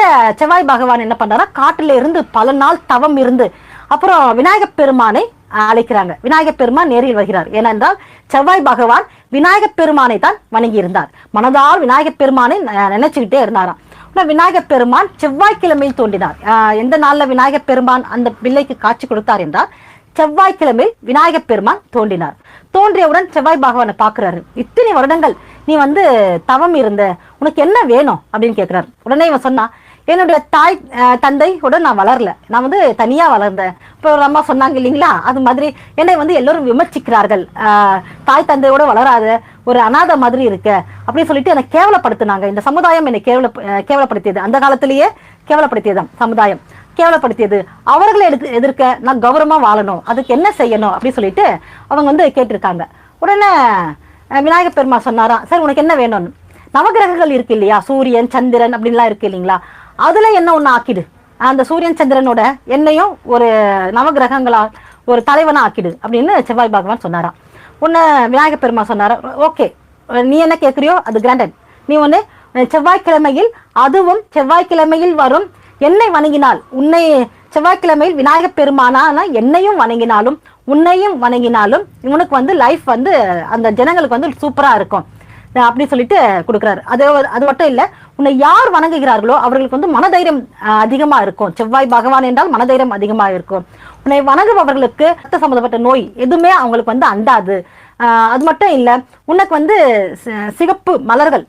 இந்த செவ்வாய் பகவான் என்ன பண்றாரா காட்டுல இருந்து பல நாள் தவம் இருந்து அப்புறம் விநாயகப் பெருமானை அழைக்கிறாங்க. விநாயகப் பெருமான் நேரில் வருகிறார். ஏனென்றால் செவ்வாய் பகவான் விநாயகப் பெருமானை தான் வணங்கி இருந்தார் மனதால் விநாயகப் பெருமானை நினைச்சுக்கிட்டே இருந்தாராம். விநாயகப் பெருமான் செவ்வாய்க்கிழமையில் தோன்றினார். எந்த நாள்ல விநாயகப் பெருமான் அந்த பிள்ளைக்கு காட்சி கொடுத்தார் என்றால் செவ்வாய்க்கிழமையில் விநாயகப் பெருமான் தோன்றினார். தோன்றியவுடன் செவ்வாய் பகவானை பார்க்கறாரு. இத்தனை வருடங்கள் நீ வந்து தவம் இருந்த உனக்கு என்ன வேணும்? அப்படின்னு கேட்கிறாரு உடனே இவன் சொன்னா என்னுடைய தாய் தந்தை கூட நான் வளரல. நான் வந்து தனியா வளர்ந்தேன். இப்போ ஒரு அம்மா சொன்னாங்க இல்லைங்களா? அது மாதிரி என்னை வந்து எல்லோரும் விமர்சிக்கிறார்கள். தாய் தந்தையோட வளராத ஒரு அனாதை மாதிரி இருக்க அப்படின்னு சொல்லிட்டு என்னை கேவலப்படுத்தினாங்க. இந்த சமுதாயம் என்னை கேவல கேவலப்படுத்தியது. அந்த காலத்திலேயே கேவலப்படுத்தியதுதான் சமுதாயம். கேவலப்படுத்தியது. அவர்களை எடுத்து எதிர்க்க நான் கௌரவமா வாழணும். அதுக்கு என்ன செய்யணும்? அப்படின்னு சொல்லிட்டு அவங்க வந்து கேட்டிருக்காங்க. உடனே விநாயகர் விநாயகப் பெருமா சொன்னாராம் சரி உனக்கு என்ன வேணும்னு நவகிரகங்கள் இருக்கு இல்லையா? சூரியன் சந்திரன் அப்படின்லாம் இருக்கு இல்லைங்களா? அதில் என்ன ஒன்று ஆக்கிடு? அந்த சூரியன் சந்திரனோட என்னையும் ஒரு நவகிரகங்களா ஒரு தலைவனாக ஆக்கிடு அப்படின்னு செவ்வாய் பகவான் சொன்னாராம். உன்னை விநாயக பெருமா சொன்னாரா? ஓகே. நீ என்ன கேட்குறியோ அது கிராண்டட் நீ ஒன்று செவ்வாய்க்கிழமையில் அதுவும் செவ்வாய்க்கிழமையில் வரும். என்னை வணங்கினால் உன்னை செவ்வாய்க்கிழமையில் விநாயக பெருமானான என்னையும் வணங்கினாலும் உன்னையும் வணங்கினாலும் இவனுக்கு வந்து லைஃப் வந்து அந்த ஜனங்களுக்கு வந்து சூப்பராக இருக்கும். அப்படின்னு சொல்லிட்டு கொடுக்குறாரு. அது அது மட்டும் இல்லை உன்னை யார் வணங்குகிறார்களோ அவர்களுக்கு வந்து மனதைரியம் அதிகமாக அதிகமா இருக்கும். செவ்வாய் பகவான் என்றால் மனதைரியம் அதிகமாக இருக்கும். உன்னை வணங்குபவர்களுக்கு ரத்த சம்மந்தப்பட்ட நோய் எதுவுமே அவங்களுக்கு வந்து அண்டாது. அது மட்டும் இல்லை உனக்கு வந்து சிகப்பு மலர்கள்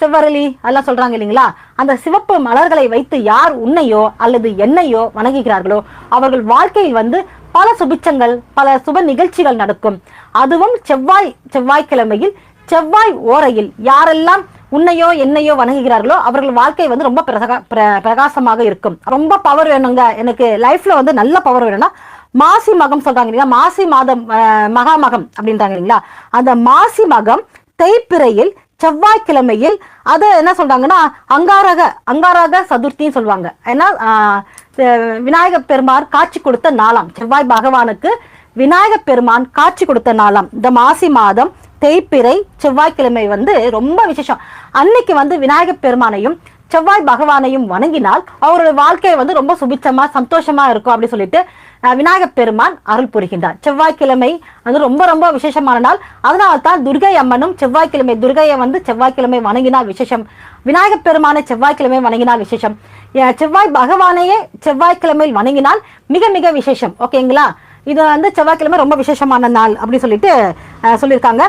செவ்வரளி அதெல்லாம் சொல்றாங்க இல்லைங்களா? அந்த சிவப்பு மலர்களை வைத்து யார் உன்னையோ அல்லது என்னையோ வணங்குகிறார்களோ அவர்கள் வாழ்க்கையில் வந்து பல சுபிச்சங்கள் பல சுப நிகழ்ச்சிகள் நடக்கும். அதுவும் செவ்வாய் செவ்வாய்க்கிழமையில் செவ்வாய் ஓரையில் யாரெல்லாம் உன்னையோ என்னையோ வணங்குகிறார்களோ அவர்கள் வாழ்க்கை வந்து ரொம்ப பிரகா பிர- பிரகாசமாக இருக்கும். ரொம்ப பவர் வேணுங்க. எனக்கு லைஃப்ல வந்து நல்ல பவர் வேணும்னா மாசி மகம் சொல்றாங்க இல்லையா மாசி மாதம் மகா மகம் அப்படின்றாங்க இல்லைங்களா? அந்த மாசி மகம் தேய்பிறையில் செவ்வாய்க்கிழமையில் அதை என்ன சொல்றாங்கன்னா அங்காரக அங்காரக சதுர்த்தின்னு சொல்லுவாங்க. ஏன்னா ஆஹ், விநாயகப் பெருமான் காட்சி கொடுத்த நாளாம். செவ்வாய் பகவானுக்கு விநாயகப் பெருமான் காட்சி கொடுத்த நாளாம். இந்த மாசி மாதம் தேய்ப்பிறை செவ்வாய்க்கிழமை வந்து ரொம்ப விசேஷம். அன்னைக்கு வந்து விநாயகப் பெருமானையும் செவ்வாய் பகவானையும் வணங்கினால் அவருடைய வாழ்க்கை வந்து ரொம்ப சுபிச்சமா சந்தோஷமா இருக்கும் அப்படின்னு சொல்லிட்டு விநாயகப் பெருமான் அருள் புரிகின்றார். செவ்வாய்க்கிழமை வந்து ரொம்ப ரொம்ப விசேஷமான நாள். அதனால தான் துர்கை அம்மனும் செவ்வாய்க்கிழமை துர்கையை வந்து செவ்வாய்க்கிழமை வணங்கினால் விசேஷம். விநாயகப் பெருமானை செவ்வாய்க்கிழமை வணங்கினால் விசேஷம். செவ்வாய் பகவானையே செவ்வாய்க்கிழமையில் வணங்கினால் மிக மிக விசேஷம். ஓகேங்களா? இது வந்து செவ்வாய்க்கிழமை ரொம்ப விசேஷமான நாள் அப்படின்னு சொல்லிட்டு சொல்லியிருக்காங்க.